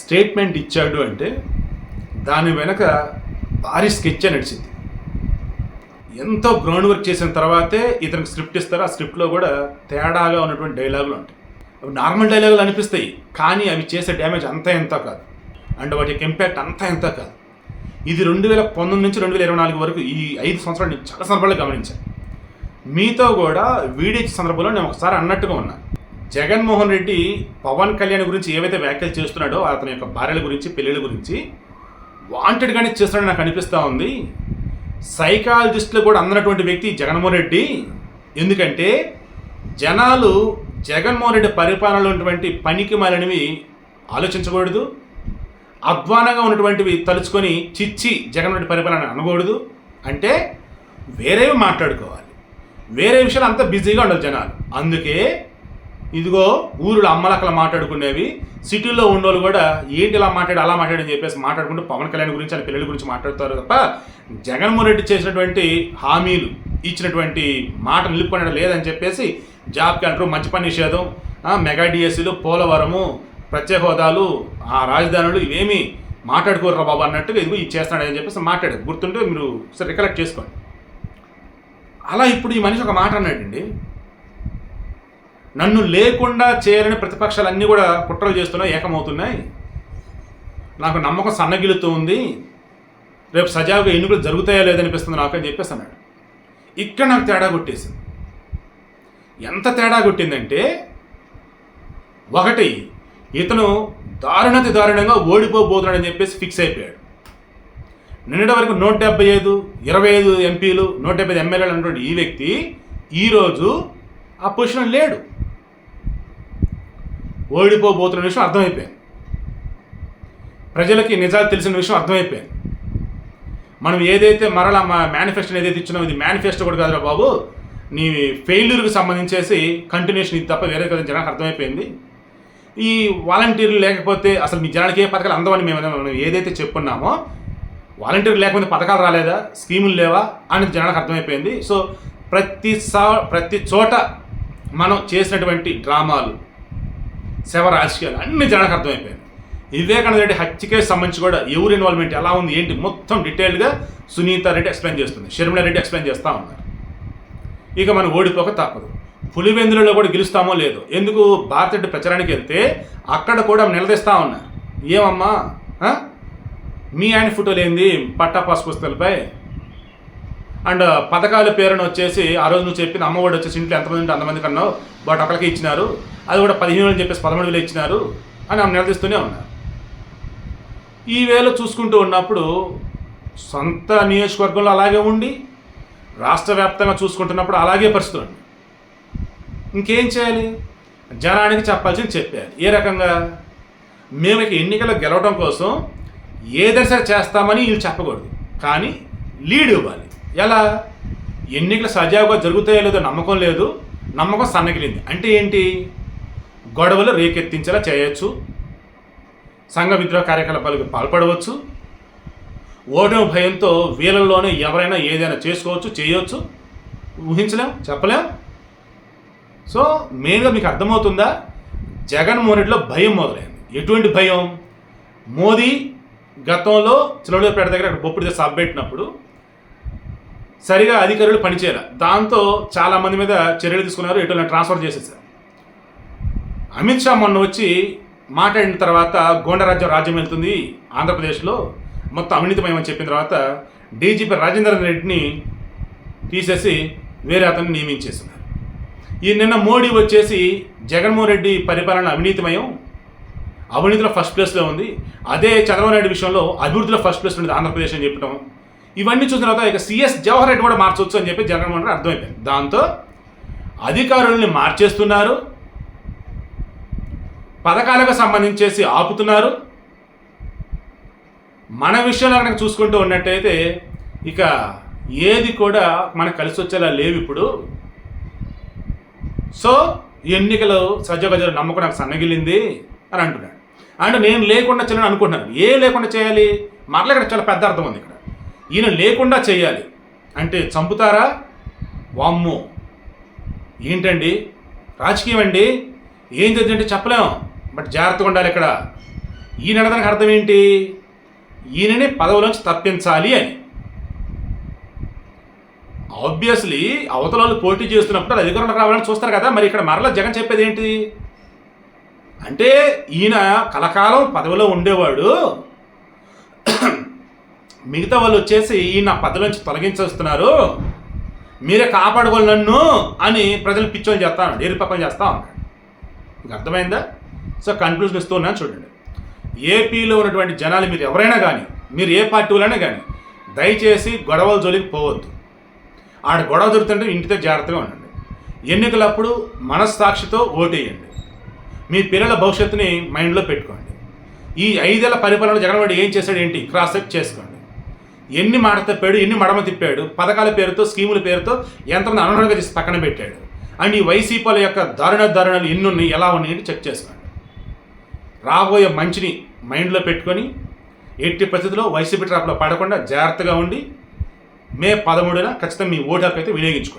Statement ఇచ్చాడు అంటే దాని వెనక భారీ స్కెచ్ నడిచింది. ఎంతో గ్రౌండ్ వర్క్ చేసిన తర్వాతే ఇతనికి స్క్రిప్ట్ ఇస్తారు? ఆ స్క్రిప్ట్లో కూడా తేడాగా ఉన్నటువంటి డైలాగులు ఉంటాయి. అవి నార్మల్ డైలాగులు అనిపిస్తాయి కానీ అవి చేసే డ్యామేజ్ అంత ఎంత కాదు. అండ్ వాటి యొక్క ఇంపాక్ట్ అంత ఎంత కాదు. ఇది రెండు వేల పంతొమ్మిది నుంచి రెండు వేల ఇరవై నాలుగు వరకు ఈ ఐదు సంవత్సరాలు నేను చాలా సందర్భాలు గమనించాను. మీతో కూడా వీడియో సందర్భంలో నేను ఒకసారి అన్నట్టుగా ఉన్నా జగన్మోహన్ రెడ్డి పవన్ కళ్యాణ్ గురించి ఏవైతే వ్యాఖ్యలు చేస్తున్నాడో అతని యొక్క భార్యల గురించి పెళ్ళిళ్ళ గురించి వాంటెడ్గానే చేస్తున్నాడు నాకు అనిపిస్తూ ఉంది. సైకాలజిస్టులు కూడా అందనటువంటి వ్యక్తి జగన్మోహన్ రెడ్డి. ఎందుకంటే జనాలు జగన్మోహన్ రెడ్డి పరిపాలనలో ఉన్నటువంటి పనికి మాలినవి ఆలోచించకూడదు. అధ్వానంగా ఉన్నటువంటివి తలుచుకొని చిచ్చి జగన్ రెడ్డి పరిపాలన అనకూడదు. అంటే వేరేవి మాట్లాడుకోవాలి. వేరే విషయాలు అంత బిజీగా ఉండాలి జనాలు. అందుకే ఇదిగో ఊరులో అమ్మలక్కలు మాట్లాడుకునేవి సిటీలో ఉన్నోళ్ళు కూడా ఏంటి ఇలా మాట్లాడి అలా మాట్లాడని చెప్పేసి మాట్లాడుకుంటూ పవన్ కళ్యాణ్ గురించి వాళ్ళ పిల్లల గురించి మాట్లాడతారు తప్ప జగన్మోహన్ రెడ్డి చేసినటువంటి హామీలు ఇచ్చినటువంటి మాట నిలుపుకునడం లేదని చెప్పేసి జాబ్ అంటారు మంచి పని నిషేధం మెగా డిఎస్సీలు పోలవరము ప్రత్యేక హోదాలు ఆ రాజధానులు ఇవేమి మాట్లాడుకోరు బాబు అన్నట్టుగా ఇదిగో ఇది చేస్తున్నాడని చెప్పేసి మాట్లాడారు. గుర్తుంటే మీరు ఒకసారి రికలెక్ట్ చేసుకోండి. అలా ఇప్పుడు ఈ మనిషి ఒక మాట అన్నాడండి నన్ను లేకుండా చేయాలని ప్రతిపక్షాలన్నీ కూడా కుట్రలు చేస్తున్నాయి ఏకమవుతున్నాయి. నాకు నమ్మకం సన్నగిలుతూ ఉంది. రేపు సజావుగా ఎన్నికలు జరుగుతాయో లేదనిపిస్తుంది నాకు అని చెప్పేసి అన్నాడు. ఇక్కడ నాకు తేడా కొట్టేసింది. ఎంత తేడా కొట్టిందంటే ఒకటి ఇతను దారుణతి దారుణంగా ఓడిపోబోతున్నాడని చెప్పేసి ఫిక్స్ అయిపోయాడు. నిన్నటి వరకు నూట డెబ్బై ఐదు ఇరవై ఐదు ఎంపీలు నూట డెబ్బై ఐదు ఎమ్మెల్యేలు అన్నటువంటి ఈ వ్యక్తి ఈరోజు ఆ పొజిషన్ లేడు. ఓడిపోబోతున్న విషయం అర్థమైపోయింది. ప్రజలకి నిజాలు తెలిసిన విషయం అర్థమైపోయింది. మనం ఏదైతే మరలా మా మేనిఫెస్టో ఏదైతే ఇచ్చినామో ఇది మేనిఫెస్టో కూడా కాదురా బాబు. నీ ఫెయిల్యూర్కి సంబంధించేసి కంటిన్యూషన్ ఇది తప్ప వేరే కదా జనానికి అర్థమైపోయింది. ఈ వాలంటీర్లు లేకపోతే అసలు మీ జనానికి ఏ పథకాలు అందవని మేము మనం ఏదైతే చెప్పున్నామో వాలంటీర్లు లేకపోతే పథకాలు రాలేదా? స్కీములు లేవా? అనేది జనానికి అర్థమైపోయింది. సో ప్రతి సా ప్రతి చోట మనం చేసినటువంటి డ్రామాలు శవ రాజకీయాలు అన్ని జనానికి అర్థమైపోయింది. వివేకానంద రెడ్డి హత్యకే సంబంధించి కూడా ఎవరు ఇన్వాల్వ్మెంట్ ఎలా ఉంది ఏంటి మొత్తం డీటెయిల్గా సునీత రెడ్డి ఎక్స్ప్లెయిన్ చేస్తుంది. షర్మిల రెడ్డి ఎక్స్ప్లెయిన్ చేస్తూ ఉన్నారు. ఇక మనం ఓడిపోక తప్పదు. పులివెందులలో కూడా గెలుస్తామో లేదో. ఎందుకు? భారత రెడ్డి ప్రచారానికి వెళ్తే అక్కడ కూడా నిలదీస్తూ ఉన్నారు. ఏమమ్మా? మీ ఆయన ఫోటోలు ఏంది? పట్టా పాస్ పుస్తకాలపై అండ్ పథకాల పేరును వచ్చేసి ఆ రోజు నువ్వు చెప్పిన అమ్మఒడి వచ్చేసి ఇంట్లో ఎంతమంది ఉంటే అంతమంది కన్నావు వాటి ఒకరికి ఇచ్చినారు. అది కూడా పదిహేను వేలు చెప్పేసి పదమూడు వేలు ఇచ్చినారు అని ఆమె నిలదీస్తూనే ఉన్నారు. ఈ వేళ చూసుకుంటూ ఉన్నప్పుడు సొంత నియోజకవర్గంలో అలాగే ఉండి రాష్ట్ర వ్యాప్తంగా చూసుకుంటున్నప్పుడు అలాగే పరిస్థితులు ఉన్నాయి ఇంకేం చేయాలి? జనానికి చెప్పాల్సింది చెప్పాలి ఏ రకంగా? మేము ఇక ఎన్నికల్లో గెలవడం కోసం ఏదైనా సరే చేస్తామని వీళ్ళు చెప్పకూడదు. కానీ లీడ్ ఇవ్వాలి. ఎలా? ఎన్నికలు సజావుగా జరుగుతాయో లేదో నమ్మకం లేదు. నమ్మకం సన్నగిలింది. అంటే ఏంటి? గొడవలు రేకెత్తించేలా చేయొచ్చు. సంఘ విద్రోహ కార్యకలాపాలకు పాల్పడవచ్చు. ఓటమి భయంతో వీళ్ళల్లోనే ఎవరైనా ఏదైనా చేసుకోవచ్చు చేయవచ్చు ఊహించలేం? చెప్పలేం? సో మెయిన్గా మీకు అర్థమవుతుందా? జగన్మోహన్ రెడ్డిలో భయం మొదలైంది. ఎటువంటి భయం? మోదీ గతంలో చిలవడపేట దగ్గర అక్కడ బొప్పుడు సభ పెట్టినప్పుడు సరిగా అధికారులు పనిచేయాలి. దాంతో చాలామంది మీద చర్యలు తీసుకున్నారు. ఎటువంటి ట్రాన్స్ఫర్ చేసేసారు అమిత్ షా మొన్న వచ్చి మాట్లాడిన తర్వాత గోండరాజ్యం రాజ్యం వెళ్తుంది. ఆంధ్రప్రదేశ్లో మొత్తం అవినీతిమయమని చెప్పిన తర్వాత డీజీపీ రాజేంద్ర రెడ్డిని తీసేసి వేరే అతన్ని నియమించేస్తున్నారు. ఈ నిన్న మోడీ వచ్చేసి జగన్మోహన్ రెడ్డి పరిపాలన అవినీతిమయం అవినీతిలో ఫస్ట్ ప్లేస్లో ఉంది. అదే చంద్రబాబు నాయుడు విషయంలో అభివృద్ధిలో ఫస్ట్ ప్లేస్ ఉంది ఆంధ్రప్రదేశ్ అని చెప్పడం ఇవన్నీ చూసిన తర్వాత ఇక సిఎస్ జవహర్ రెడ్డి కూడా మార్చవచ్చు అని చెప్పి జగన్మోహన్ రెడ్డి అర్థమైపోయింది. దాంతో అధికారుల్ని మార్చేస్తున్నారు. పథకాలకు సంబంధించేసి ఆపుతున్నారు. మన విషయంలో కనుక చూసుకుంటూ ఉన్నట్టయితే ఇక ఏది కూడా మనకు కలిసి వచ్చేలా లేవు ఇప్పుడు. సో ఎన్నికలు సజ్జగజలు నమ్మకం నాకు సన్నగిలింది అని అంటున్నాడు. అండ్ నేను లేకుండా చేయాలని అనుకుంటున్నాను. ఏ లేకుండా చేయాలి? మరలా ఇక్కడ చాలా పెద్ద అర్థం ఉంది ఇక్కడ. ఈయన లేకుండా చేయాలి. అంటే చంపుతారా? వామ్మో. ఏంటండి? రాజకీయం అండి? ఏం జరిగిందంటే చెప్పలేం. బట్ జాగ్రత్తగా ఉండాలి ఇక్కడ. ఈయన అడగడానికి అర్థం ఏంటి? ఈయనని పదవిలోంచి తప్పించాలి అని. ఆబ్వియస్లీ అవతల వాళ్ళు పోటీ చేస్తున్నప్పుడు వాళ్ళు అధికారంలో రావాలని చూస్తారు కదా. మరి ఇక్కడ మరలా జగన్ చెప్పేది ఏంటి? అంటే ఈయన కలకాలం పదవిలో ఉండేవాడు. మిగతా వాళ్ళు వచ్చేసి ఈయన పదలోంచి నుంచి తొలగించేస్తున్నారు. మీరే కాపాడుకోవాలి నన్ను అని ప్రజలు పిచ్చోని చేస్తా ఉన్నాడు పక్కన చేస్తా ఉన్నాడు మీకు అర్థమైందా? సో కన్క్లూజన్ ఇస్తూ ఉన్నాను చూడండి. ఏపీలో ఉన్నటువంటి జనాలు మీరు ఎవరైనా కానీ మీరు ఏ పార్టీ వాళ్ళైనా కానీ దయచేసి గొడవల జోలికి పోవద్దు. ఆడ గొడవ దొరుకుతుంటే ఇంటితో జాగ్రత్తగా ఉండండి. ఎన్నికలప్పుడు మనస్సాక్షితో ఓటేయండి. మీ పిల్లల భవిష్యత్తుని మైండ్లో పెట్టుకోండి. ఈ ఐదేళ్ళ పరిపాలన జగన్మోహన్ ఏం చేశాడు ఏంటి? క్రాస్ చెక్ చేసుకోండి. ఎన్ని మాట తప్పాడు ఎన్ని మడమ తిప్పాడు పథకాల పేరుతో స్కీముల పేరుతో ఎంతమంది అనర్హంగా చేసి పక్కన పెట్టాడు. అండ్ ఈ వైసీపీల యొక్క దారుణ దారుణాలు ఎన్ని ఉన్నాయి ఎలా ఉన్నాయని చెక్ చేసుకోండి రాబోయే మంచిని మైండ్లో పెట్టుకొని ఎట్టి పరిస్థితుల్లో వైసీపీ ట్రాప్లో పడకుండా జాగ్రత్తగా ఉండి మే పదమూడున ఖచ్చితంగా మీ ఓటు హక్కు అయితే వినియోగించుకోండి.